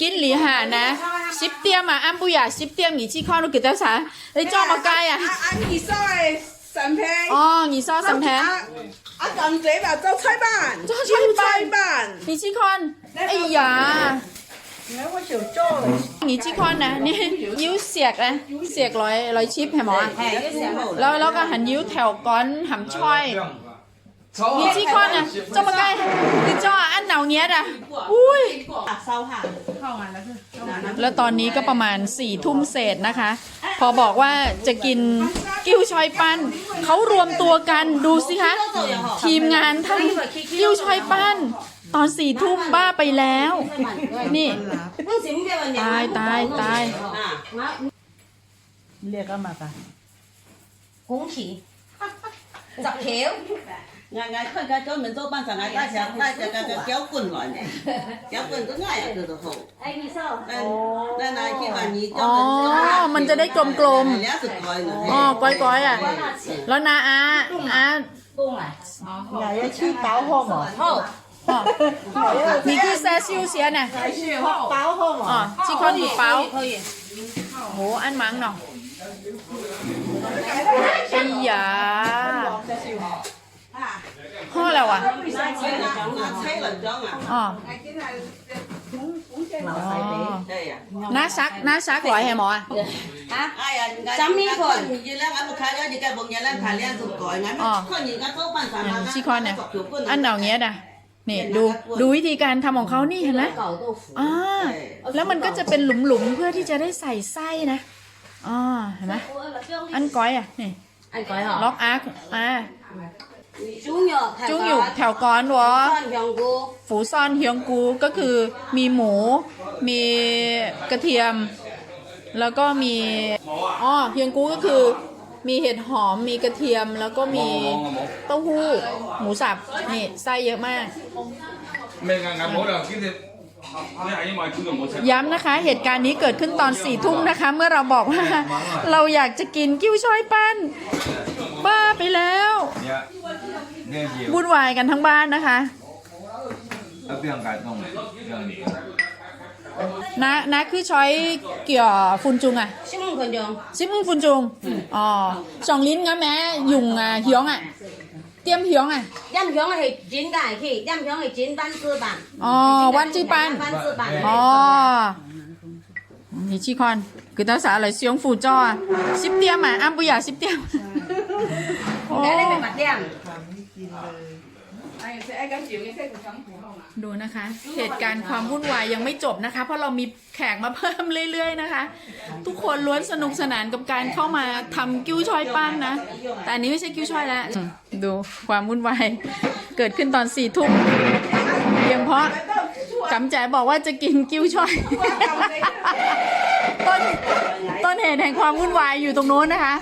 กินหลีหานะสิบเตียมอ่ะอันปุยอ่ะสิบเตียมหนีชี้ข้อนูกิตาสาไอ้จ้อมาไกลอ่ะ 啊啊！二嫂的神批， อ๋อหนีซ้อสัมแพ้ 啊啊！咁仔话做菜板，做菜板菜板， หนีชี้คอนไอ้ยา 你我想做的。 หนีชี้คอนนะนี่ยิ้วเสียกนะเสียกร้อยร้อยชิป系冇啊แล้วแล้วก็หันยิ้วแถวก้อนหำช่อย หนีชี้คอนนะจ้อมาใกล้คือจ้ออันเหนาเงี้ยอ่ะอุ้ย 收下，เข้ามาแล้วคือ แล้วตอนนี้ก็ประมาณ4ี่ทุ่มเศษนะคะ พอบอกว่าจะกินกิ้วชอยปั้นเขารวมตัวกันดูสิคะ ทีมงานทั้งกิ้วชอยปั้น ตอนสี่ทุ่มบ้าไปแล้ว นี่ ตายตายตาย เรียกก็มาปะ 拱起，十条，挨挨佢家专 门做班上挨大只大只个个脚棍来呢，脚棍都挨啊佢都好。哎，你说，但但系佢话你 อ๋อ มันจะได้กลม 你一直改 ๆ 呢。 อ๋อก้อยก้อยๆอ่ะ แล้วนาอาอา 公嚟， 牙一黐饱壳嘛，好， อ๋อนี่คือแซซิลเสียน่ะ 饱壳 อ๋อ 嘛， ชิคอนบุเป้า 可以， โหอันมังเนาะไอ้ยาห่อแล้วอ่ะ 拿车嚟装啊，车嚟装啊。 อ๋อ 流细地， 系啊。 น้าซักน้าซักร้อยแฮหมออ่ะ 啊，哎呀，人家怎么看月亮俺们开咗一个梦日亮排亮就改，俺们看人家做班上 อืม 那 ชิคอนเนี่ย อันเหนาเงี้ยนะนี่ดูดูวิธีการทำของเขานี่เห็นไหม 搞豆腐， อ่าแล้วมันก็จะเป็นหลุมๆเพื่อที่จะได้ใส่ไส้นะอ่าเห็นไหมอันก้อยอ่ะนี่ 按改 ล็อ 嗬， กอาร์คอ่า 猪肉， จุ้งอยู่แถวก้อนวะฝูซ่อนเฮียงกูก็คือมีหมู มีกระเทียม แล้วก็มีอ๋อเฮียงกูก็คือ มีเห็ดหอมมีกระเทียมแล้วก็มีเต้าหู้ หมูสับนี่ไส้เยอะมากย้ำนะคะ เหตุการณ์นี้เกิดขึ้นตอนสี่ทุ่มนะคะ เมื่อเราบอกว่า เราอยากจะกินกิ้วช้อยปั้นป้าไปแล้ว วุ่นวายกันทั้งบ้านนะคะแล้เรื่องการท่องเรื่องนี้นะนะคือช้อยเกี่ยวฟุนจุงอะ ชิมึงคนยองชิมุงฟุนจุงอ๋อสองลิ้นงั้นแม้ยุงอะเฮียงอะเตรียมเฮียงอะย่ำเฮียงให้จินได้ที่ย่ำเฮียงให้จินวันซื้อบันอ๋อวันจีบ้านอ๋อนี่ชีคอนคือต้งสาอะไรเสียงฟูจ้อซิปเตียมอะอ้ำปุยาซิปเตียมโอ้ได้เป็นบัดเตียม ดูนะคะ เหตุการณ์ความวุ่นวายยังไม่จบนะคะ เพราะเรามีแขกมาเพิ่มเรื่อย ๆนะคะ ทุกคนล้วนสนุกสนานกับการเข้ามาทำกิ้วชอยปั้งนะ แต่อันนี้ไม่ใช่กิ้วชอยแล้วดูความวุ่นวายเกิดขึ้นตอนสี่ทุ่มเพียงเพราะกำแจบอกว่าจะกินกิ้วชอย ต้นต้นเหตุแห่งความวุ่นวายอยู่ตรงโน้นนะคะ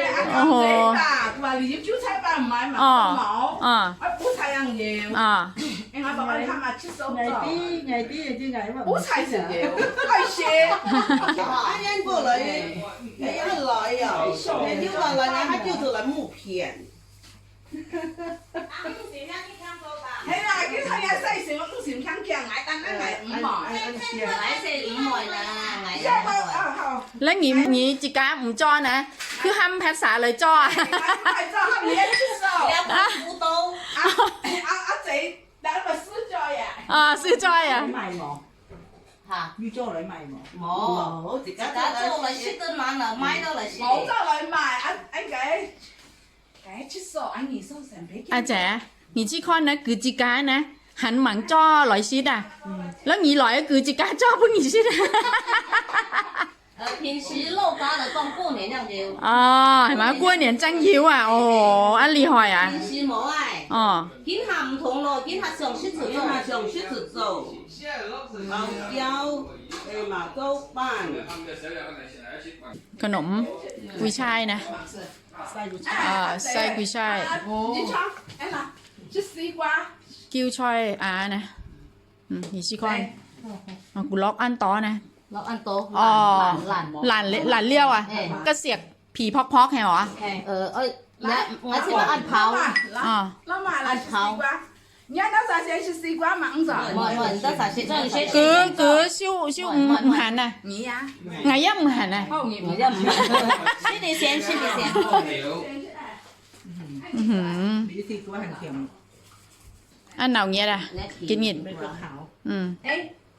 哦。話你要煮菜吧，唔係唔好。啊。我補菜樣嘢。啊。我話我哋睇埋出手。矮啲，矮啲，矮啲，矮嘛。補菜食嘢，係些。安人過來，你一來呀，你就話來，他就是來木片。係啦，佢睇下西成，我都成坑腳矮，但係矮五毛，矮四五毛啦，矮。你你你自己唔裝呢？ งี้จิกาหมูจ้อนะ คือห้ามภาษาเลยจ้อ 系就系你一出手。有本斧刀，啊啊啊仔，等咪输咗呀！ อ่าซื้อจ้อยอ่ะ 卖冇，吓，预咗你卖冇。冇，好，自家而家做嚟识得买啦，买到嚟识。冇咗你卖，啊啊计，计出手，啊二手成俾。 อาแจ๋หนีจี้คอนนะคือจิกานะ หันหมังจ้อหลอยชิดอ่ะ แล้วหนีหลอยก็คือจิกาจ้อพุ่งหนีชิดอะ 诶， 平时捞花就当过年样嘅， อ๋อเห็นไหมกล้วยเหนียนจังหิวอ่ะ โอ้โหอันลีหอยอ่ะ 平时冇爱。 อ๋อ 见下唔同咯，见下常识就因为上出去做，后腰诶嘛做班， ขนมกุยช่ายนะอ่าไส้กุยช่าย 你尝，哎嘛，这西瓜， กิ้วช่อยอานะอืมหนีจี้คอนอ่ะกูล็อกอันต่อนะ เราอันโตหลานหลานหลานหมอหลานเลหลานเลี้ยวอ่ะ ก็เสียกผีพอกพอกแหรอเออเอ้ยและงั้นใช่ว่าอันเผาอ่าแล้วมาอันเผาเนี่ยนักศึกษาเสียชีวิตกว่ามั้งจ้ะเหมือนเหมือนนักศึกษาเสียชีวิตคือคือชิวชิวหมูหันน่ะนี่อ่ะไงย่าหมูหันน่ะไงย่าหมูหันชื่อดีเสียชื่อดีเสียอือหืออันเหนาเงี้ยล่ะกินหงิดอืม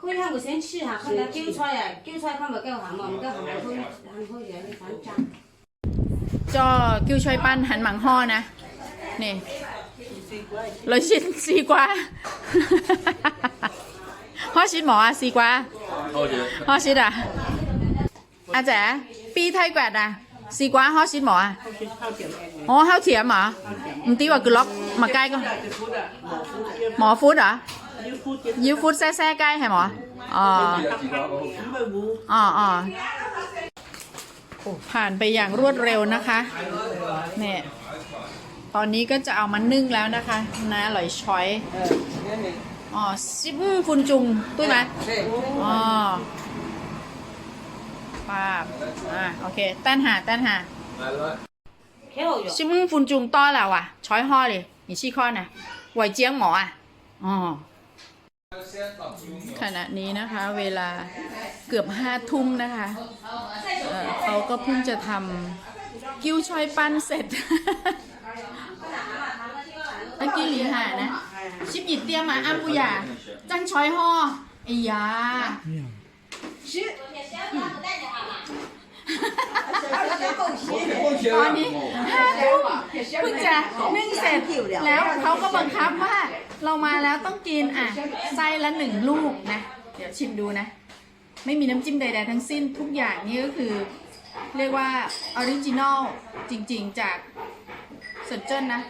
佢喊我先吃下，看他韭菜啊，韭菜看不夠鹹嘛，唔夠鹹佢鹹佢就反爭。cho kêu chơi ban hắn mảng ho nè nè lời xin xì qua hoa xin mỏ à xì qua xin à à dạ bi thay quạt à xì qua hoa xin mỏ à ồ hao thiểm à không tí cứ lóc mà cay con mỏ phút à ยูพูดเยอะ nhiêu phút xe xe cay hay mỏ ờ น้ำใบบู อ๋ออ๋อโอ้ผ่านไปอย่างรวดเร็วนะคะเนี่ยตอนนี้ก็จะเอามานึ่งแล้วนะคะนะอร่อยช้อย เออเนี่ยนี่ อ๋อซิมฟุนจุงตุ้ยไหม เด็ก อ๋อป้าบอ่าโอเคแต้นหาแต้นหา 几好用。 ซิมฟุนจุงต้อแล้วอ่ะช้อยห่อเลยนี่ชี้ข้อนะไหว ขณะนี้นะคะเวลาเกือบห้าทุ่มนะคะเอ่อเขาก็เพิ่งจะทำกิ้วช่อยปั้นเสร็จเมื่อกี้หลีหานะ ชิบหยิบเตรียมมาอ้าปุยาจังช้อยห่อไอ้ยา ตอนนี้ห้าทุ่มเพิ่งจะนึ่งเสร็จแล้วเขาก็บังคับว่าเรามาแล้วต้องกินอะไส้ละหนึ่งลูกนะ เดี๋ยวชิมดูนะ ไม่มีน้ำจิ้มใดๆทั้งสิ้นทุกอย่างนี่ก็คือ เรียกว่าออริจินอลจริงๆจากเซินเจิ้นนะ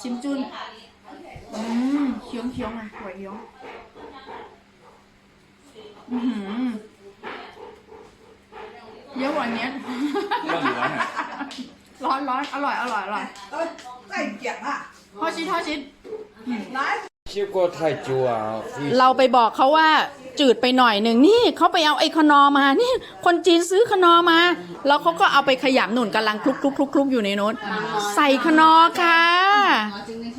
ชิมจุนอืมเคี้ยวเคี้ยวๆอะหัวเคี้ยวอือหือ เยอะกว่านี้ ร้อนร้อนอร่อยอร่อยอร่อย 呃，再讲啊， ทอดชิดทอดชิด 来，结果太久啊，非 เราไปบอกเขาว่าจืดไปหน่อยหนึ่งนี่เขาไปเอาไอ้คนอมานี่ คนจีนซื้อคนอมา แล้วเขาก็เอาไปขยำหนุนกำลังคลุกคลุกคลุกคลุกอยู่ในโน้นใส่คนอค่ะ 我真的是